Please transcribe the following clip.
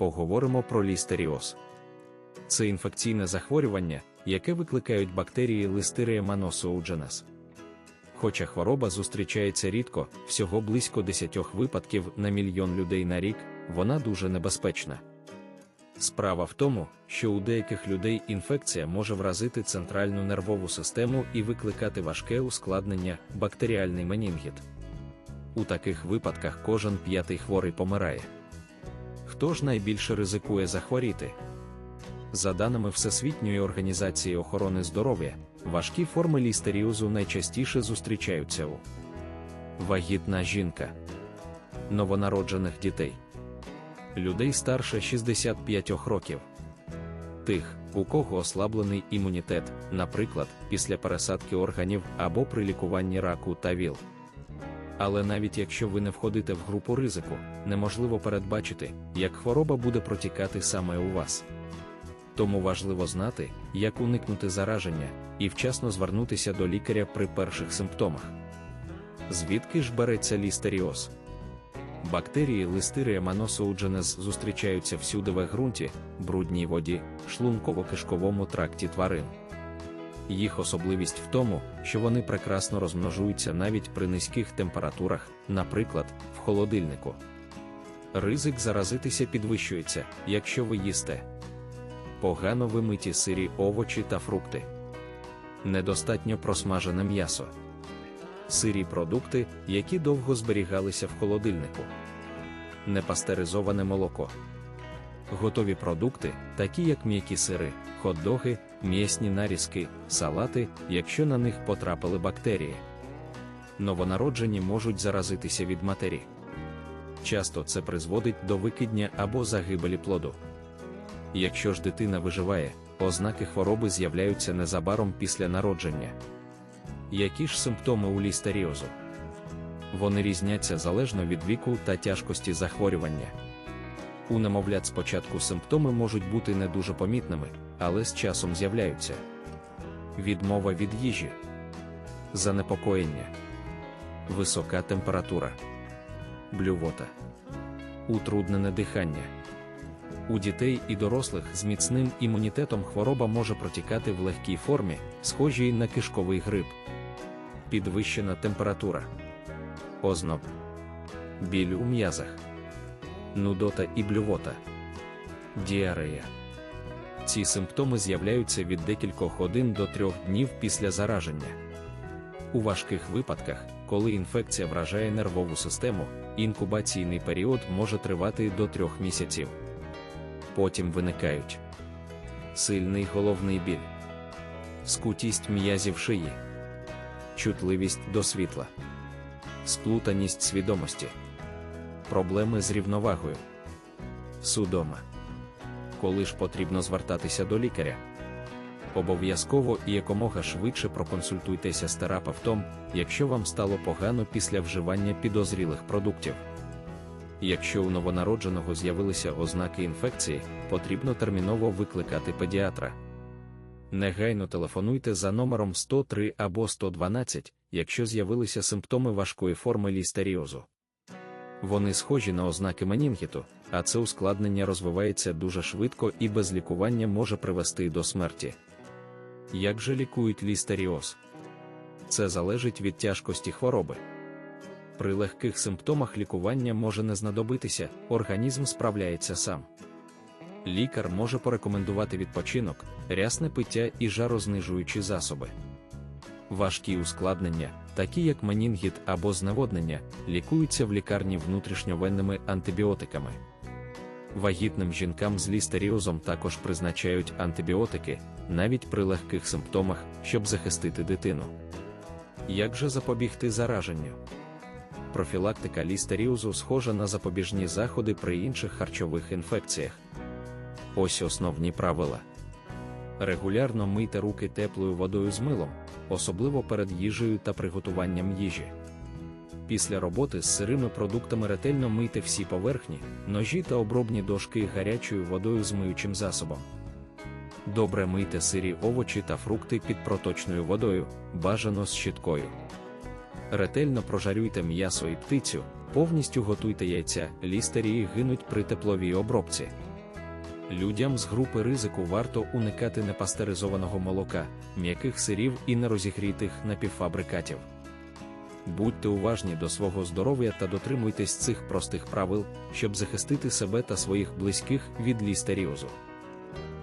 поговоримо про лістеріоз. Це інфекційне захворювання, яке викликають бактерії Listeria monosoudgenes. Хоча хвороба зустрічається рідко, всього близько 10 випадків на мільйон людей на рік, вона дуже небезпечна. Справа в тому, що у деяких людей інфекція може вразити центральну нервову систему і викликати важке ускладнення бактеріальний менінгіт. У таких випадках кожен п'ятий хворий помирає. Хто ж найбільше ризикує захворіти? За даними Всесвітньої організації охорони здоров'я, важкі форми лістеріозу найчастіше зустрічаються у вагітна жінка, новонароджених дітей, людей старше 65 років, тих, у кого ослаблений імунітет, наприклад, після пересадки органів або при лікуванні раку та ВІЛ. Але навіть якщо ви не входите в групу ризику, неможливо передбачити, як хвороба буде протікати саме у вас. Тому важливо знати, як уникнути зараження і вчасно звернутися до лікаря при перших симптомах. Звідки ж береться лістеріоз? Бактерії Listeria monosoudgenes зустрічаються всюди в ґрунті, брудній воді, шлунково-кишковому тракті тварин. Їх особливість в тому, що вони прекрасно розмножуються навіть при низьких температурах, наприклад, в холодильнику. Ризик заразитися підвищується, якщо ви їсте погано вимиті сирі овочі та фрукти, недостатньо просмажене м'ясо, сирі продукти, які довго зберігалися в холодильнику, непастеризоване молоко. Готові продукти, такі як м'які сири, хот-доги, м'ясні нарізки, салати, якщо на них потрапили бактерії. Новонароджені можуть заразитися від матері. Часто це призводить до викидня або загибелі плоду. Якщо ж дитина виживає, ознаки хвороби з'являються незабаром після народження. Які ж симптоми у лістеріозу? Вони різняться залежно від віку та тяжкості захворювання. У немовлят спочатку симптоми можуть бути не дуже помітними, але з часом з'являються. Відмова від їжі, занепокоєння, висока температура, блювота, утруднене дихання. У дітей і дорослих з міцним імунітетом хвороба може протікати в легкій формі, схожій на кишковий грип, підвищена температура, озноб, біль у м'язах, нудота і блювота, діарея. Ці симптоми з'являються від декількох годин до трьох днів після зараження. У важких випадках, коли інфекція вражає нервову систему, інкубаційний період може тривати до трьох місяців. Потім виникають сильний головний біль, скутість м'язів шиї, чутливість до світла, сплутаність свідомості, проблеми з рівновагою, судома. Коли ж потрібно звертатися до лікаря. Обов'язково і якомога швидше проконсультуйтеся з терапевтом, якщо вам стало погано після вживання підозрілих продуктів. Якщо у новонародженого з'явилися ознаки інфекції, потрібно терміново викликати педіатра. Негайно телефонуйте за номером 103 або 112, якщо з'явилися симптоми важкої форми лістеріозу. Вони схожі на ознаки менінгіту, а це ускладнення розвивається дуже швидко і без лікування може привести до смерті. Як же лікують лістеріоз? Це залежить від тяжкості хвороби. При легких симптомах лікування може не знадобитися, організм справляється сам. Лікар може порекомендувати відпочинок, рясне пиття і жарознижуючі засоби. Важкі ускладнення, такі як менінгіт або зневоднення, лікуються в лікарні внутрішньовенними антибіотиками. Вагітним жінкам з лістеріозом також призначають антибіотики, навіть при легких симптомах, щоб захистити дитину. Як же запобігти зараженню? Профілактика лістеріозу схожа на запобіжні заходи при інших харчових інфекціях. Ось основні правила. Регулярно мийте руки теплою водою з милом, особливо перед їжею та приготуванням їжі. Після роботи з сирими продуктами ретельно мийте всі поверхні, ножі та обробні дошки гарячою водою з миючим засобом. Добре мийте сирі овочі та фрукти під проточною водою, бажано з щіткою. Ретельно прожарюйте м'ясо і птицю, повністю готуйте яйця, лістерії гинуть при тепловій обробці. Людям з групи ризику варто уникати непастеризованого молока, м'яких сирів і нерозігрітих напівфабрикатів. Будьте уважні до свого здоров'я та дотримуйтесь цих простих правил, щоб захистити себе та своїх близьких від лістеріозу.